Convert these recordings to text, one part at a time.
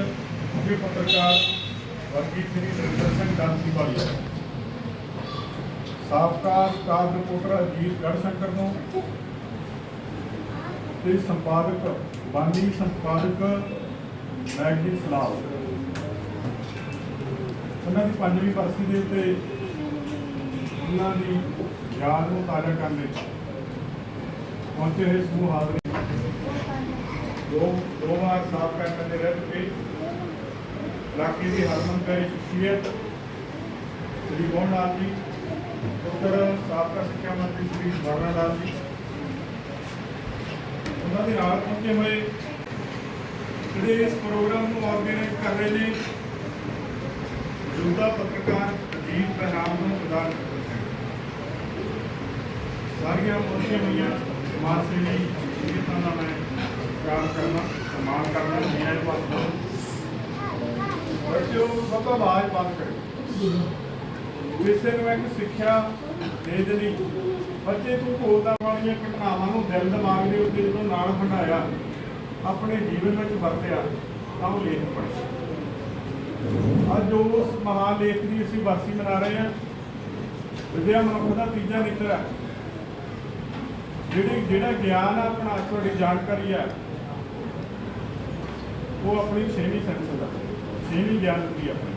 ਮੁਖੀ ਪੱਤਰਕਾਰ ਵਰਗੀ ਸ੍ਰੀ ਸੁਰਿੰਦਰ ਸਿੰਘ ਦਾਸੀ ਵਾਲੀ ਸਾਬਕਾ ਸਟਾਫ ਰਿਪੋਰਟਰ ਅਜੀਤ ਗੜਸ਼ੰਕਰ ਨੂੰ ਤੇ ਸੰਪਾਦਕ, ਬਾਨੀ ਸੰਪਾਦਕ ਮੈਗਜ਼ੀਨ ਸਲਾਮ। ਉਹਨਾਂ ਦੀ ਪੰਜਵੀਂ ਬਰਸੀ ਦੇ ਉੱਤੇ ਉਹਨਾਂ ਦੀ ਯਾਦ ਨੂੰ ਤਾਜ਼ਾ ਕਰਨ ਲਈ ਪਹੁੰਚੇ ਹੋਏ ਸਮੂਹ ਹਾਜ਼ਰੀ ਦੋ ਦੋ ਵਾਰ ਸਾਬਕਾ ਐਮਐਲਏ ਰਹਿ ਚੁੱਕੇ ਇਲਾਕੇ ਦੀ ਹਰਮਨ ਪਿਆਰੀ ਸ਼ਖਸੀਅਤ ਸ੍ਰੀ ਮੋਹਨ ਲਾਲ ਜੀ, ਪੁੱਤਰ ਸਾਬਕਾ ਸਿੱਖਿਆ ਮੰਤਰੀ ਸ੍ਰੀ ਵਰਨਾ ਲਾਲ ਜੀ। ਉਹਨਾਂ ਦੇ ਨਾਲ ਪਹੁੰਚੇ ਹੋਏ ਜਿਹੜੇ ਇਸ ਪ੍ਰੋਗਰਾਮ ਨੂੰ ਆਰਗੇਨਾਈਜ਼ ਕਰ ਰਹੇ ਨੇ, ਮੌਜੂਦਾ ਪੱਤਰਕਾਰ ਅਜੀਤ ਬਹਿਰਾਮ ਨੂੰ ਪ੍ਰਦਾਨ ਸਾਰੀਆਂ ਪਹੁੰਚੀਆਂ ਹੋਈਆਂ ਸਮਾਜ ਸੇਵੀ ਸੰਗਠਨਾਂ ਦਾ ਮੈਂ ਪਿਆਰ ਕਰਨਾ, ਸਨਮਾਨ ਕਰਨਾ ਨਿਆਂ ਪਾਲਣਾ ਬੱਚਿਓ, ਸਭ ਤੋਂ ਆਵਾਜ਼ ਬੰਦ ਕਰੋ। ਕਿਸੇ ਨੂੰ ਇੱਕ ਸਿੱਖਿਆ ਦੇ ਦੇਣੀ। ਬੱਚੇ, ਤੂੰ ਭੋਲਦਾ ਵਾਲੀਆਂ ਘਟਨਾਵਾਂ ਨੂੰ ਦਿਲ ਦਿਮਾਗ ਦੇ ਉੱਤੇ ਜਦੋਂ ਨਾਲ ਹੰਡਾਇਆ ਆਪਣੇ ਜੀਵਨ ਵਿੱਚ ਵਰਤਿਆ, ਤਾਂ ਉਹ ਲੇਖ ਪੜ੍ਹ। ਅੱਜ ਉਸ ਮਹਾਨ ਲੇਖ ਦੀ ਅਸੀਂ ਵਾਸੀ ਮਨਾ ਰਹੇ ਹਾਂ। ਵਿਦਿਆ ਮਨੁੱਖ ਦਾ ਤੀਜਾ ਨੇਤਰ ਹੈ। ਜਿਹੜੀ ਜਿਹੜਾ ਗਿਆਨ ਆ ਆਪਣਾ, ਤੁਹਾਡੀ ਜਾਣਕਾਰੀ ਹੈ। ਉਹ ਆਪਣੀ ਛੇਵੀਂ ਸੈਂਸ ਦਾ ਛੇਵੀਂ ਗਿਆਨ ਦੀ ਆਪਣੀ।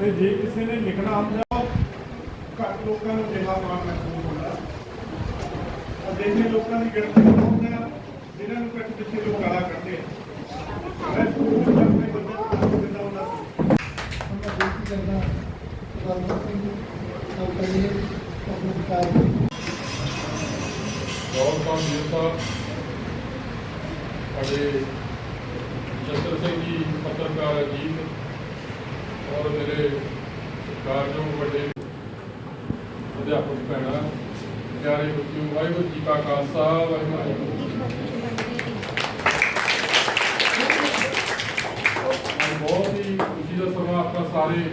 ਤੇ ਜੇ ਕਿਸੇ ਨੇ ਲਿਖਣਾ ਆਉਂਦਾ ਘੱਟ ਲੋਕਾਂ ਨੂੰ ਜਿਹਾ ਮਾਣ ਮਹਿਸੂਸ ਹੁੰਦਾ। ਆ ਦੇਖੇ ਲੋਕਾਂ ਦੀ ਗਿਣਤੀ ਹੁੰਦਾ ਜਿਨ੍ਹਾਂ ਨੂੰ ਘੱਟ ਜਿੱਥੇ ਲੋਕ ਗਾਲਾਂ ਕੱਢਦੇ ਆ। ਮੈਂ ਸਕੂਲ ਵਿੱਚ ਆਪਣੇ ਬੱਚਿਆਂ ਨੂੰ ਦਿੰਦਾ ਹੁੰਦਾ ਸੀ। ਮੈਂ ਬੇਨਤੀ ਕਰਦਾ ਪ੍ਰਧਾਨ ਸਿੰਘ ਜੀ ਨਾਲ ਕਰੀਏ ਆਪਣੇ ਵਿਚਾਰ ਗੌਰਵ ਸਾਹਿਬ ਜੀ ਸਾਹਿਬ ਸਾਡੇ ਪੱਤਰਕਾਰ ਅਜੀਤ ਔਰ ਮੇਰੇ ਸਤਿਕਾਰਯੋਗ ਵੱਡੇ ਅਧਿਆਪਕ ਭੈਣਾਂ, ਪਿਆਰੇ ਬੱਚਿਓ, ਵਾਹਿਗੁਰੂ ਜੀ ਕਾ ਖਾਲਸਾ, ਵਾਹਿਗੁਰੂ ਜੀ ਕੀ ਫਤਿਹ। ਬਹੁਤ ਹੀ ਖੁਸ਼ੀ ਦਾ ਸਮਾਂ ਆਪਾਂ ਸਾਰੇ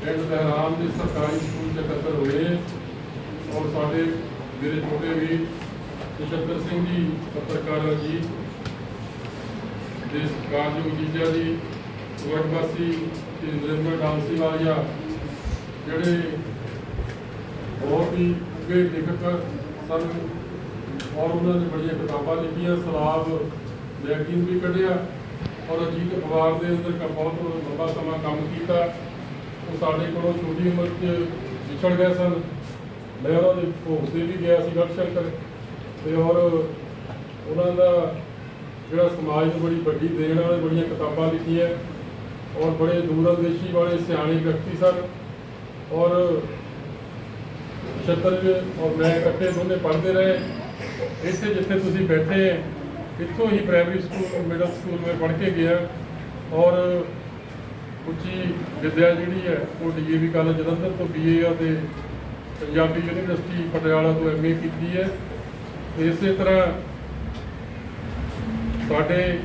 ਪਿੰਡ ਬਹਿਰਾਮ ਦੇ ਸਰਕਾਰੀ ਸਕੂਲ ਚ ਇਕੱਤਰ ਹੋਏ ਔਰ ਸਾਡੇ ਮੇਰੇ ਛੋਟੇ ਵੀਰ ਨਛੱਤਰ ਸਿੰਘ ਜੀ ਪੱਤਰਕਾਰ ਜੀ ਦੇ ਸਤਿਕਾਰਯੋਗ ਜੀਜਾ ਜੀ ਵਡਵਾਸੀ ਤੇ ਨਰਿੰਦਰ ਡਾਂਸੀ ਵਾਲੀਆ, ਜਿਹੜੇ ਬਹੁਤ ਹੀ ਅੱਗੇ ਲੇਖਕ ਸਨ, ਔਰ ਉਹਨਾਂ ਨੇ ਬੜੀਆਂ ਕਿਤਾਬਾਂ ਲਿਖੀਆਂ, ਸਲਾਬ, ਮੈਗਜ਼ੀਨ ਵੀ ਕੱਢਿਆ, ਔਰ ਅਜੀਤ ਅਖਬਾਰ ਦੇ ਅੰਦਰ ਕ- ਬਹੁਤ ਲੰਬਾ ਸਮਾਂ ਕੰਮ ਕੀਤਾ। ਉਹ ਸਾਡੇ ਕੋਲੋਂ ਛੋਟੀ ਉਮਰ 'ਚ ਵਿਛੜ ਗਏ ਸਨ। ਮੈਂ ਉਹਨਾਂ ਦੇ ਭੋਗ ਤੇ ਵੀ ਗਿਆ ਸੀ ਗੜਸ਼ੰਕਰ ਤੇ ਔਰ ਉਹਨਾਂ ਦਾ ਜਿਹੜਾ ਸਮਾਜ ਨੂੰ ਬੜੀ ਵੱਡੀ ਦੇਣ ਵਾਲੇ ਬੜੀਆਂ ਕਿਤਾਬਾਂ ਲਿਖੀਆਂ। ਔਰ ਬੜੇ ਦੂਰਅੰਦੇਸ਼ੀ ਵਾਲੇ ਸਿਆਣੇ ਵਿਅਕਤੀ ਸਨ। ਔਰ ਛਤਰ ਔਰ ਮੈਂ ਇਕੱਠੇ ਦੋਨੇ ਪੜ੍ਹਦੇ ਰਹੇ। ਇੱਥੇ ਜਿੱਥੇ ਤੁਸੀਂ ਬੈਠੇ, ਇੱਥੋਂ ਹੀ ਪ੍ਰਾਇਮਰੀ ਸਕੂਲ ਮਿਡਲ ਸਕੂਲ ਮੈਂ ਪੜ੍ਹ ਕੇ ਗਿਆ। ਔਰ ਉੱਚੀ ਵਿਦਿਆ ਜਿਹੜੀ ਹੈ, ਉਹ ਡੀਏਵੀ ਕਾਲਜ ਜਲੰਧਰ ਤੋਂ ਬੀਏ ਆ ਤੇ ਪੰਜਾਬੀ ਯੂਨੀਵਰਸਿਟੀ ਪਟਿਆਲਾ ਤੋਂ ਐਮਏ ਕੀਤੀ ਹੈ। ਇਸੇ ਤਰ੍ਹਾਂ ਸਾਡੇ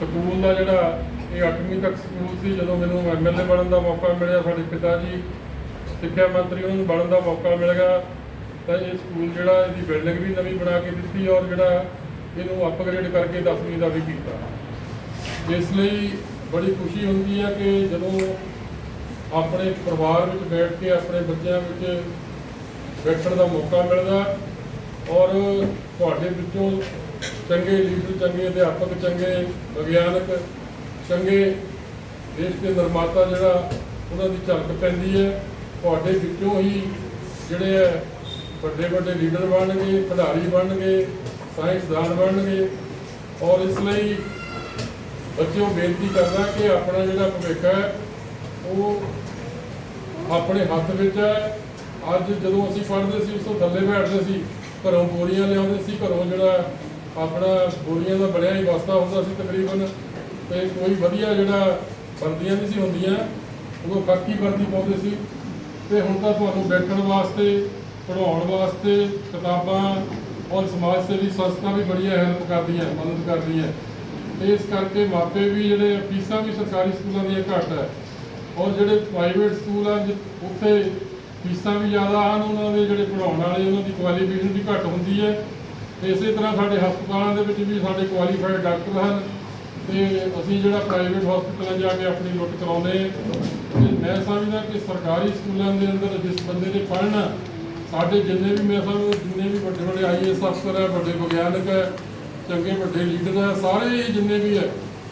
ਸਕੂਲ ਦਾ ਜਿਹੜਾ ਇਹ 8ਵੀਂ ਤੱਕ ਸਕੂਲ ਸੀ, ਜਦੋਂ ਮੈਨੂੰ ਐਮਐਲਏ ਬਣਨ ਦਾ ਮੌਕਾ ਮਿਲਿਆ, ਸਾਡੇ ਪਿਤਾ ਜੀ, ਸਿੱਖਿਆ ਮੰਤਰੀ ਉਹਨਾਂ ਨੂੰ ਬਣਨ ਦਾ ਮੌਕਾ ਮਿਲ ਗਿਆ। ਤਾਂ ਇਹ ਸਕੂਲ ਜਿਹੜਾ, ਇਹਦੀ ਬਿਲਡਿੰਗ ਵੀ ਨਵੀਂ ਬਣਾ ਕੇ ਦਿੱਤੀ ਔਰ ਜਿਹੜਾ ਇਹਨੂੰ ਅਪਗ੍ਰੇਡ ਕਰਕੇ 10ਵੀਂ ਦਾ ਵੀ ਕੀਤਾ। ਇਸ ਲਈ ਬੜੀ ਖੁਸ਼ੀ ਹੁੰਦੀ ਹੈ ਕਿ ਜਦੋਂ ਆਪਣੇ ਪਰਿਵਾਰ ਵਿੱਚ ਬੈਠ ਕੇ, ਆਪਣੇ ਬੱਚਿਆਂ ਵਿੱਚ ਬੈਠਣ ਦਾ ਮੌਕਾ ਮਿਲਦਾ ਔਰ ਤੁਹਾਡੇ ਵਿੱਚੋਂ ਚੰਗੇ ਲੀਡਰ, ਚੰਗੇ ਅਧਿਆਪਕ, ਚੰਗੇ ਵਿਗਿਆਨਕ ਚੰਗੇ ਦੇਸ਼ ਦੇ ਨਿਰਮਾਤਾ ਜਿਹੜਾ, ਉਹਨਾਂ ਦੀ ਝਲਕ ਪੈਂਦੀ ਹੈ। ਤੁਹਾਡੇ ਵਿੱਚੋਂ ਹੀ ਜਿਹੜੇ ਹੈ, ਵੱਡੇ ਵੱਡੇ ਲੀਡਰ ਬਣਨਗੇ, ਖਿਡਾਰੀ ਬਣਨਗੇ, ਸਾਇੰਸਦਾਨ ਬਣਨਗੇ। ਔਰ ਇਸ ਲਈ ਬੱਚਿਓ ਬੇਨਤੀ ਕਰਦਾ ਕਿ ਆਪਣਾ ਜਿਹੜਾ ਭਵਿੱਖ ਹੈ, ਉਹ ਆਪਣੇ ਹੱਥ ਵਿੱਚ ਹੈ। ਅੱਜ ਜਦੋਂ ਅਸੀਂ ਪੜ੍ਹਦੇ ਸੀ, ਉਸ ਤੋਂ ਥੱਲੇ ਬੈਠਦੇ ਸੀ, ਘਰੋਂ ਬੋਰੀਆਂ ਲਿਆਉਂਦੇ ਸੀ, ਘਰੋਂ ਜਿਹੜਾ ਆਪਣਾ ਬੋਰੀਆਂ ਦਾ ਬਣਿਆ ਹੀ ਵਸਤਾ ਹੁੰਦਾ ਸੀ ਤਕਰੀਬਨ। ਤੇ ਕੋਈ ਵਧੀਆ ਜਿਹੜਾ ਵਰਦੀਆਂ ਨਹੀਂ ਸੀ ਹੁੰਦੀਆਂ ਉਦੋਂ ਖਾਕੀ ਵਰਦੀ ਪਾਉਂਦੇ ਸੀ। ਤੇ ਹੁਣ ਤਾਂ ਤੁਹਾਨੂੰ ਬੈਠਣ ਵਾਸਤੇ, ਪੜ੍ਹਾਉਣ ਵਾਸਤੇ ਕਿਤਾਬਾਂ ਔਰ ਸਮਾਜ ਸੇਵੀ ਸੰਸਥਾ ਵੀ ਬੜੀਆਂ ਹੈਲਪ ਕਰਦੀਆਂ, ਮਦਦ ਕਰਦੀਆਂ। ਤੇ ਇਸ ਕਰਕੇ ਮਾਪੇ ਵੀ ਜਿਹੜੇ ਫੀਸਾਂ ਵੀ ਸਰਕਾਰੀ ਸਕੂਲਾਂ ਦੀਆਂ ਘੱਟ ਹੈ ਔਰ ਜਿਹੜੇ ਪ੍ਰਾਈਵੇਟ ਸਕੂਲ ਆ, ਜਿ- ਉੱਥੇ ਫੀਸਾਂ ਵੀ ਜ਼ਿਆਦਾ ਹਨ, ਉਹਨਾਂ ਦੇ ਜਿਹੜੇ ਪੜ੍ਹਾਉਣ ਵਾਲੇ, ਉਹਨਾਂ ਦੀ ਕੁਆਲੀਫਿਕੇਸ਼ਨ ਵੀ ਘੱਟ ਹੁੰਦੀ ਹੈ। ਇਸੇ ਤਰ੍ਹਾਂ ਸਾਡੇ ਹਸਪਤਾਲਾਂ ਦੇ ਵਿੱਚ ਵੀ ਸਾਡੇ ਕੁਆਲੀਫਾਈਡ ਡਾਕਟਰ ਹਨ। ਤੇ ਅਸੀਂ ਜਿਹੜਾ ਪ੍ਰਾਈਵੇਟ ਹਸਪਤਾਲਾਂ ਜਾ ਕੇ ਆਪਣੀ ਲੁੱਟ ਕਰਾਉਂਦੇ ਹਾਂ, ਤੇ ਮੈਂ ਸਮਝਦਾ ਕਿ ਸਰਕਾਰੀ ਸਕੂਲਾਂ ਦੇ ਅੰਦਰ ਜਿਸ ਬੰਦੇ ਨੇ ਪੜ੍ਹਨਾ, ਸਾਡੇ ਜਿੰਨੇ ਵੀ ਮੈਂ ਸਮਝਦਾ, ਜਿੰਨੇ ਵੀ ਵੱਡੇ ਵੱਡੇ ਆਈਐਸ ਅਫਸਰ ਹੈ ਵੱਡੇ ਵਿਗਿਆਨਕ ਹੈ ਚੰਗੇ ਵੱਡੇ ਲੀਡਰ ਹੈ ਸਾਰੇ ਜਿੰਨੇ ਵੀ ਹੈ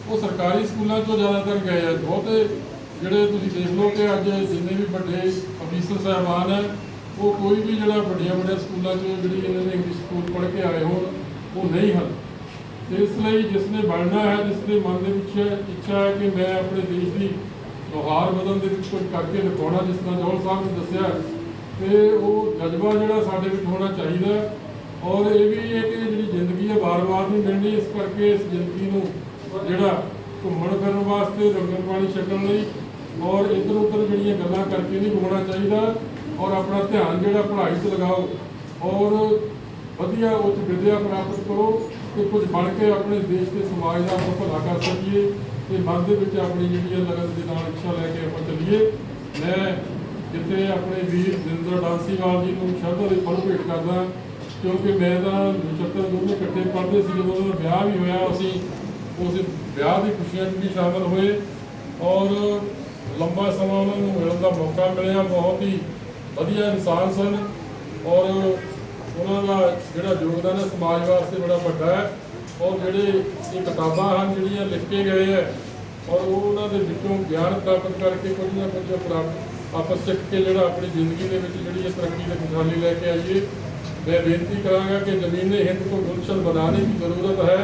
ਉਹ ਸਰਕਾਰੀ ਸਕੂਲਾਂ ਤੋਂ ਜ਼ਿਆਦਾਤਰ ਗਏ ਆ। ਬਹੁਤੇ ਜਿਹੜੇ ਤੁਸੀਂ ਦੇਖ ਲਓ ਕਿ ਅੱਜ ਜਿੰਨੇ ਵੀ ਵੱਡੇ ਅਫੀਸਰ ਸਾਹਿਬਾਨ ਹੈ ਉਹ ਕੋਈ ਵੀ ਜਿਹੜਾ ਵੱਡੀਆਂ ਵੱਡੀਆਂ ਸਕੂਲਾਂ 'ਚ ਜਿਹੜੀ ਇਹਨਾਂ ਨੇ ਇੰਗਲਿਸ਼ ਸਕੂਲ ਪੜ੍ਹ ਕੇ ਆਏ ਹੋਣ, ਉਹ ਨਹੀਂ ਹਨ। ਇਸ ਲਈ ਜਿਸ ਨੇ ਬਣਨਾ ਹੈ ਜਿਸ ਦੇ ਮਨ ਦੇ ਵਿੱਚ ਇੱਛਾ ਹੈ ਕਿ ਮੈਂ ਆਪਣੇ ਦੇਸ਼ ਦੀ ਨੁਹਾਰ ਬਦਲਣ ਦੇ ਵਿੱਚ ਕੁਝ ਕਰਕੇ ਦਿਖਾਉਣਾ ਜਿਸ ਤਰ੍ਹਾਂ ਜੋਲ ਸਾਹਿਬ ਨੇ ਦੱਸਿਆ, ਤੇ ਉਹ ਜਜ਼ਬਾ ਜਿਹੜਾ ਸਾਡੇ ਵਿੱਚ ਹੋਣਾ ਚਾਹੀਦਾ ਔਰ ਇਹ ਵੀ ਹੈ ਕਿ ਜਿਹੜੀ ਜ਼ਿੰਦਗੀ ਹੈ, ਵਾਰ-ਵਾਰ ਨਹੀਂ ਮਿਲਣੀ, ਇਸ ਕਰਕੇ ਇਸ ਜ਼ਿੰਦਗੀ ਨੂੰ ਜਿਹੜਾ ਘੁੰਮਣ ਫਿਰਨ ਵਾਸਤੇ, ਰੰਗਣ ਪਾਣੀ ਛੱਡਣ ਲਈ ਔਰ ਇੱਧਰ ਉੱਧਰ ਜਿਹੜੀਆਂ ਗੱਲਾਂ ਕਰਕੇ ਨਹੀਂ ਘੁੰਮਣਾ ਚਾਹੀਦਾ। ਔਰ ਆਪਣਾ ਧਿਆਨ ਜਿਹੜਾ ਪੜ੍ਹਾਈ 'ਚ ਲਗਾਓ। ਔਰ ਵਧੀਆ ਉੱਚ ਵਿਦਿਆ ਪ੍ਰਾਪਤ ਕਰੋ ਤੇ ਕੁਝ ਬਣ ਕੇ ਆਪਣੇ ਦੇਸ਼ ਤੇ ਸਮਾਜ ਦਾ ਆਪਾਂ ਭਲਾ ਕਰ ਸਕੀਏ ਤੇ ਮਨ ਦੇ ਵਿੱਚ ਆਪਣੀ ਜਿਹੜੀ ਹੈ ਲਗਨ ਦੇ ਨਾਲ ਇੱਛਾ ਲੈ ਕੇ ਆਪਾਂ ਚੱਲੀਏ। ਮੈਂ ਜਿੱਥੇ ਆਪਣੇ ਵੀਰ ਜਿੰਦਰ ਡਾਂਸੀਵਾਲ ਜੀ ਨੂੰ ਸ਼ਰਧਾ ਦੇ ਫਲ ਭੇਟ ਕਰਦਾ, ਕਿਉਂਕਿ ਮੈਂ ਤਾਂ 75 ਦੋਨੇ ਇਕੱਠੇ ਪੜ੍ਹਦੇ ਸੀ, ਜਦੋਂ ਉਹਨਾਂ ਦਾ ਵਿਆਹ ਵੀ ਹੋਇਆ ਅਸੀਂ, ਉਸ ਵਿਆਹ ਦੀ ਖੁਸ਼ੀਆਂ 'ਚ ਵੀ ਸ਼ਾਮਲ ਹੋਏ ਔਰ ਲੰਬਾ ਸਮਾਂ ਉਹਨਾਂ ਨੂੰ ਮਿਲਣ ਦਾ ਮੌਕਾ ਮਿਲਿਆ, ਬਹੁਤ ਹੀ ਵਧੀਆ ਇਨਸਾਨ ਸਨ ਔਰ ਉਹਨਾਂ ਦਾ ਜਿਹੜਾ ਯੋਗਦਾਨ ਹੈ ਸਮਾਜ ਵਾਸਤੇ ਬੜਾ ਵੱਡਾ ਹੈ ਔਰ ਜਿਹੜੇ ਇਹ ਕਿਤਾਬਾਂ ਹਨ ਜਿਹੜੀਆਂ ਲਿਖ ਕੇ ਗਏ ਹੈ ਔਰ ਉਹ ਉਹਨਾਂ ਦੇ ਵਿੱਚੋਂ ਗਿਆਨ ਪ੍ਰਾਪਤ ਕਰਕੇ ਕੁਝ ਨਾ ਕੁਝ ਪ੍ਰਾਪਤ ਆਪਸ ਸਿੱਖ ਕੇ ਜਿਹੜਾ ਆਪਣੀ ਜ਼ਿੰਦਗੀ ਦੇ ਵਿੱਚ ਜਿਹੜੀ ਹੈ ਤਰੱਕੀ ਤੇ ਖੁਸ਼ਹਾਲੀ ਲੈ ਕੇ ਆਈਏ मैं बेनती करांगा कि ज़मीन हिंद को गुलशन बनाने की ज़रूरत है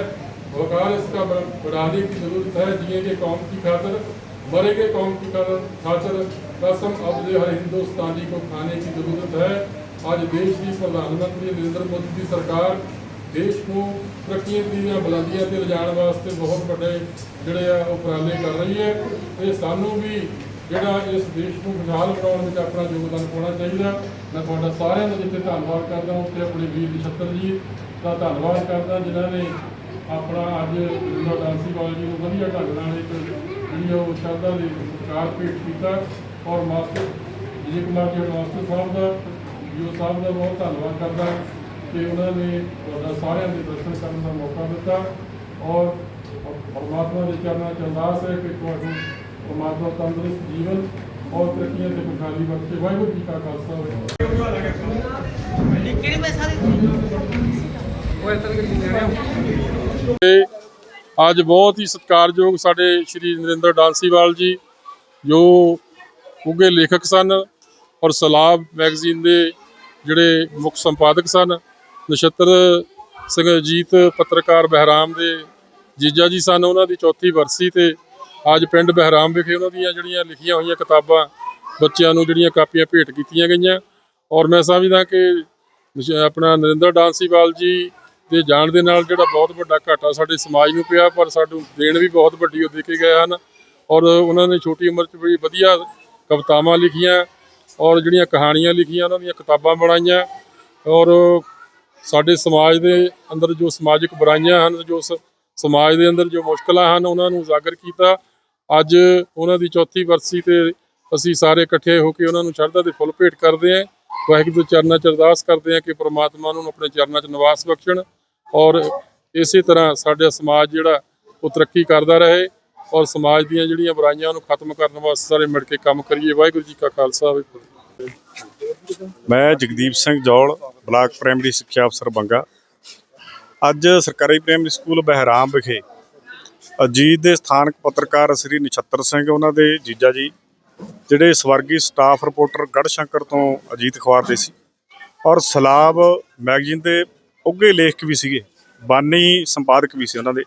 वकार इसका बढ़- बढ़ाने की ज़रूरत है जिए के कौम की खातर मरेगे कौम की खातर खातर कसम अब दे हर हिंदुस्तानी को खाने की ज़रूरत है ਅੱਜ ਦੇਸ਼ ਦੀ ਪ੍ਰਧਾਨ ਮੰਤਰੀ ਨਰਿੰਦਰ ਮੋਦੀ ਦੀ ਸਰਕਾਰ ਦੇਸ਼ ਨੂੰ ਤਰੱਕੀਆਂ ਦੀਆਂ ਬੁਲੰਦੀਆਂ ਤੇ ਲਿਜਾਣ ਵਾਸਤੇ ਬਹੁਤ ਵੱਡੇ ਜਿਹੜੇ ਆ ਉਪਰਾਲੇ ਕਰ ਰਹੀ ਹੈ ਤੇ ਸਾਨੂੰ ਵੀ ਜਿਹੜਾ ਇਸ ਦੇਸ਼ ਨੂੰ ਖੁਸ਼ਹਾਲ ਬਣਾਉਣ ਵਿੱਚ ਆਪਣਾ ਯੋਗਦਾਨ ਪਾਉਣਾ ਚਾਹੀਦਾ। ਮੈਂ ਤੁਹਾਡਾ ਸਾਰਿਆਂ ਦਾ ਜਿੱਥੇ ਧੰਨਵਾਦ ਕਰਦਾ ਹਾਂ ਤੇ ਆਪਣੇ ਵੀਰ ਨਛੱਤਰ ਜੀ ਦਾ ਧੰਨਵਾਦ ਕਰਦਾ, ਜਿਨ੍ਹਾਂ ਨੇ ਆਪਣਾ ਅੱਜ ਗੁਰੂ ਡਾਂਸੀ ਵਾਲੇ ਜੀ ਨੂੰ ਵਧੀਆ ਢੰਗ ਨਾਲ ਇੱਕ ਜਿਹੜੀ ਉਹ ਸ਼ਰਧਾ ਦੇ ਸਤਿਕਾਰ ਭੇਟ ਕੀਤਾ ਔਰ ਮਾਸਟਰ ਜੀ ਕੁਮਾਰ ਜੀ, ਮਾਸਟਰ ਸਾਹਿਬ ਦਾ ਜੀਓ ਸਾਹਿਬ ਦਾ ਬਹੁਤ ਧੰਨਵਾਦ ਕਰਦਾ ਕਿ ਉਹਨਾਂ ਨੇ ਤੁਹਾਡਾ ਸਾਰਿਆਂ ਦੇ ਦਰਸ਼ਨ ਕਰਨ ਦਾ ਮੌਕਾ ਦਿੱਤਾ ਔਰ ਪਰਮਾਤਮਾ ਦੇ ਚਰਨਾਂ 'ਚ ਅਰਦਾਸ ਹੈ ਕਿ ਤੁਹਾਨੂੰ ਪਰਮਾਤਮਾ ਤੰਦਰੁਸਤ ਜੀਵਨ ਔਰ ਤਰੱਕੀਆਂ ਤੇ ਖੁਸ਼ਹਾਲੀ ਬਖਸ਼ੇ। ਵਾਹਿਗੁਰੂ ਜੀ ਕਾ ਖਾਲਸਾ ਤੇ ਅੱਜ ਬਹੁਤ ਹੀ ਸਤਿਕਾਰਯੋਗ ਸਾਡੇ ਸ਼੍ਰੀ ਨਰਿੰਦਰ ਡਾਂਸੀਵਾਲ ਜੀ ਜੋ ਉੱਘੇ ਲੇਖਕ ਸਨ ਔਰ ਸਲਾਬ ਮੈਗਜ਼ੀਨ ਦੇ ਜਿਹੜੇ ਮੁੱਖ ਸੰਪਾਦਕ ਸਨ, ਨਛੱਤਰ ਸਿੰਘ ਅਜੀਤ, ਪੱਤਰਕਾਰ ਬਹਿਰਾਮ ਦੇ ਜੀਜਾ ਜੀ ਸਨ ਉਹਨਾਂ ਦੀ ਚੌਥੀ ਵਰਸੀ ਤੇ ਅੱਜ ਪਿੰਡ ਬਹਿਰਾਮ ਵਿਖੇ ਉਹਨਾਂ ਦੀਆਂ ਜਿਹੜੀਆਂ ਲਿਖੀਆਂ ਹੋਈਆਂ ਕਿਤਾਬਾਂ ਬੱਚਿਆਂ ਨੂੰ ਜਿਹੜੀਆਂ ਕਾਪੀਆਂ ਭੇਟ ਕੀਤੀਆਂ ਗਈਆਂ। ਔਰ ਮੈਂ ਸਮਝਦਾ ਕਿ ਆਪਣਾ ਨਰਿੰਦਰ ਡਾਂਸੀਵਾਲ ਜੀ ਦੇ ਜਾਣ ਦੇ ਨਾਲ ਜਿਹੜਾ ਬਹੁਤ ਵੱਡਾ ਘਾਟਾ ਸਾਡੇ ਸਮਾਜ ਨੂੰ ਪਿਆ, ਪਰ ਸਾਨੂੰ ਦੇਣ ਵੀ ਬਹੁਤ ਵੱਡੀ ਉਹ ਦੇ ਕੇ ਗਏ ਹਨ। ਔਰ ਉਹਨਾਂ ਨੇ ਛੋਟੀ ਉਮਰ 'ਚ ਬੜੀ ਵਧੀਆ ਕਵਿਤਾਵਾਂ ਲਿਖੀਆਂ। ਔਰ ਜਿਹੜੀਆਂ ਕਹਾਣੀਆਂ ਲਿਖੀਆਂ, ਉਹਨਾਂ ਦੀਆਂ ਕਿਤਾਬਾਂ ਬਣਾਈਆਂ। ਔਰ ਸਾਡੇ ਸਮਾਜ ਦੇ ਅੰਦਰ ਜੋ ਸਮਾਜਿਕ ਬੁਰਾਈਆਂ ਹਨ, ਜੋ ਸ- ਸਮਾਜ ਦੇ ਅੰਦਰ ਜੋ ਮੁਸ਼ਕਲਾਂ ਹਨ, ਉਹਨਾਂ ਨੂੰ ਉਜਾਗਰ ਕੀਤਾ। ਅੱਜ ਉਹਨਾਂ ਦੀ ਚੌਥੀ ਵਰਸੀ ਤੇ ਅਸੀਂ ਸਾਰੇ ਇਕੱਠੇ ਹੋ ਕੇ ਉਹਨਾਂ ਨੂੰ ਸ਼ਰਧਾ ਦੇ ਫੁੱਲ ਭੇਟ ਕਰਦੇ ਹਾਂ। ਵਾਹਿਗੁਰੂ ਚਰਨਾਂ 'ਚ ਅਰਦਾਸ ਕਰਦੇ ਹਾਂ ਕਿ ਪ੍ਰਮਾਤਮਾ ਉਹਨਾਂ ਨੂੰ ਆਪਣੇ ਚਰਨਾਂ 'ਚ ਨਿਵਾਸ ਬਖਸ਼ਣ ਔਰ ਇਸੇ ਤਰ੍ਹਾਂ ਸਾਡਾ ਸਮਾਜ ਜਿਹੜਾ, ਉਹ ਤਰੱਕੀ ਕਰਦਾ ਰਹੇ ਔਰ ਸਮਾਜ ਦੀਆਂ ਜਿਹੜੀਆਂ ਬੁਰਾਈਆਂ ਨੂੰ ਖਤਮ ਕਰਨ ਵਾਸਤੇ ਸਾਰੇ ਮਿਲ ਕੇ ਕੰਮ ਕਰੀਏ। ਵਾਹਿਗੁਰੂ ਜੀ ਕਾ ਖਾਲਸਾ, ਵਾਹਿਗੁਰੂ ਜੀ ਮੈਂ ਜਗਦੀਪ ਸਿੰਘ ਜੌਲ, ਬਲਾਕ ਪ੍ਰਾਇਮਰੀ ਸਿੱਖਿਆ ਅਫਸਰ ਬੰਗਾ। ਅੱਜ ਸਰਕਾਰੀ ਪ੍ਰਾਇਮਰੀ ਸਕੂਲ ਬਹਿਰਾਮ ਵਿਖੇ ਅਜੀਤ ਦੇ ਸਥਾਨਕ ਪੱਤਰਕਾਰ ਸ੍ਰੀ ਨਛੱਤਰ ਸਿੰਘ, ਉਹਨਾਂ ਦੇ ਜੀਜਾ ਜੀ, ਜਿਹੜੇ ਸਵਰਗੀ ਸਟਾਫ ਰਿਪੋਰਟਰ ਗੜਸ਼ੰਕਰ ਤੋਂ ਅਜੀਤ ਅਖਬਾਰ ਦੇ ਸੀ ਔਰ ਸਲਾਬ ਮੈਗਜ਼ੀਨ ਦੇ ਉੱਘੇ ਲੇਖਕ ਵੀ ਸੀਗੇ, ਬਾਨੀ ਸੰਪਾਦਕ ਵੀ ਸੀ ਉਹਨਾਂ ਦੇ।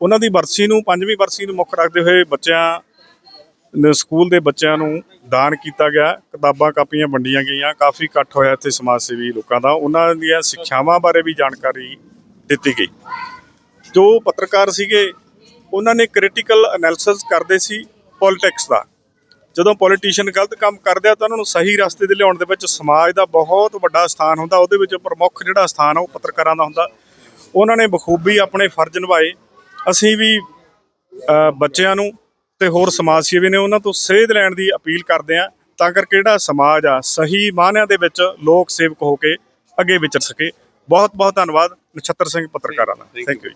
ਉਹਨਾਂ ਦੀ ਵਰਸੀ ਨੂੰ, ਪੰਜਵੀਂ ਵਰਸੀ ਨੂੰ ਮੁੱਖ ਰੱਖਦੇ ਹੋਏ ਬੱਚਿਆਂ ਸਕੂਲ ਦੇ ਬੱਚਿਆਂ ਨੂੰ ਦਾਨ ਕੀਤਾ ਗਿਆ। ਕਿਤਾਬਾਂ, ਕਾਪੀਆਂ ਵੰਡੀਆਂ ਗਈਆਂ। ਕਾਫੀ ਇਕੱਠ ਹੋਇਆ ਇੱਥੇ ਸਮਾਜ ਸੇਵੀ ਲੋਕਾਂ ਦਾ। ਉਹਨਾਂ ਦੀਆਂ ਸਿੱਖਿਆਵਾਂ ਬਾਰੇ ਵੀ ਜਾਣਕਾਰੀ ਦਿੱਤੀ ਗਈ। ਜੋ ਪੱਤਰਕਾਰ ਸੀਗੇ, ਉਹਨਾਂ ਨੇ ਕ੍ਰਿਟੀਕਲ ਐਨਾਲਿਸਿਸ ਕਰਦੇ ਸੀ ਪੋਲਿਟਿਕਸ ਦਾ। ਜਦੋਂ ਪੋਲੀਟੀਸ਼ੀਅਨ ਗਲਤ ਕੰਮ ਕਰਦੇ ਆ, ਤਾਂ ਉਹਨਾਂ ਨੂੰ ਸਹੀ ਰਸਤੇ ਤੇ ਲਿਆਉਣ ਦੇ ਵਿੱਚ ਸਮਾਜ ਦਾ ਬਹੁਤ ਵੱਡਾ ਸਥਾਨ ਹੁੰਦਾ। ਉਹਦੇ ਵਿੱਚ ਪ੍ਰਮੁੱਖ ਜਿਹੜਾ ਸਥਾਨ ਆ, ਉਹ ਪੱਤਰਕਾਰਾਂ ਦਾ ਹੁੰਦਾ। ਉਹਨਾਂ ਨੇ ਬਖੂਬੀ ਆਪਣੇ ਫਰਜ਼ ਨਿਭਾਏ। ਅਸੀਂ ਵੀ ਬੱਚਿਆਂ ਨੂੰ ਤੇ ਹੋਰ ਸਮਾਜ ਸੇਵੀ ਨੇ ਉਹਨਾਂ ਤੋਂ ਸੇਧ ਲੈਣ ਦੀ ਅਪੀਲ ਕਰਦੇ ਆ ਤਾਂ ਕਰਕੇ ਕਿਹੜਾ ਸਮਾਜ ਆ ਸਹੀ ਮਾਨਿਆਂ ਦੇ ਵਿੱਚ ਲੋਕ ਸੇਵਕ ਹੋ ਕੇ ਅੱਗੇ ਵਿਚਰ ਸਕੇ। ਬਹੁਤ ਬਹੁਤ ਧੰਨਵਾਦ ਨਛੱਤਰ ਸਿੰਘ ਪੱਤਰਕਾਰਾਂ ਦਾ। Thank you